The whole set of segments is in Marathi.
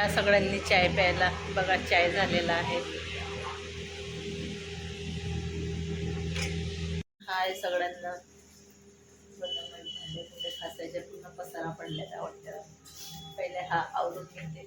या सगळ्यांनी चाय प्यायला बघा चाय झालेला आहे हाय सगळ्यांना खासायच्या पूर्ण पसारा पडल्याचा आवडत्या पहिले हा आवडून घेते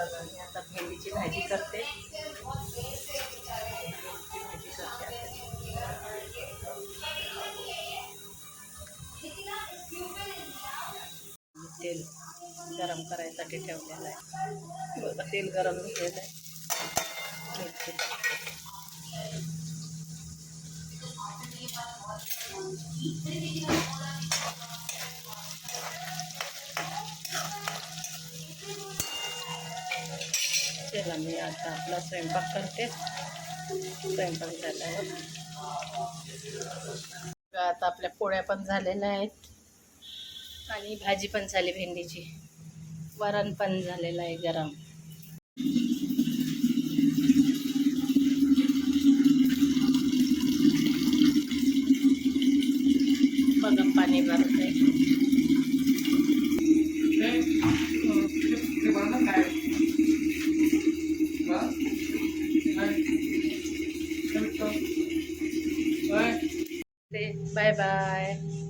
आता भेंडीची भाजी करते तेल गरम करायसाठी ठेवलेलं आहे बघा तेल गरम झालेलं आहे मिरची टाकते चला मी आता आपला स्वयंपाक करते स्वयंपाक झाल्यावर आता आपल्या पोळ्या पण झालेल्या आहेत आणि भाजी पण झाली भेंडीची वरण पण झालेलं आहे गरम बघा पाणी भरत Bye-bye.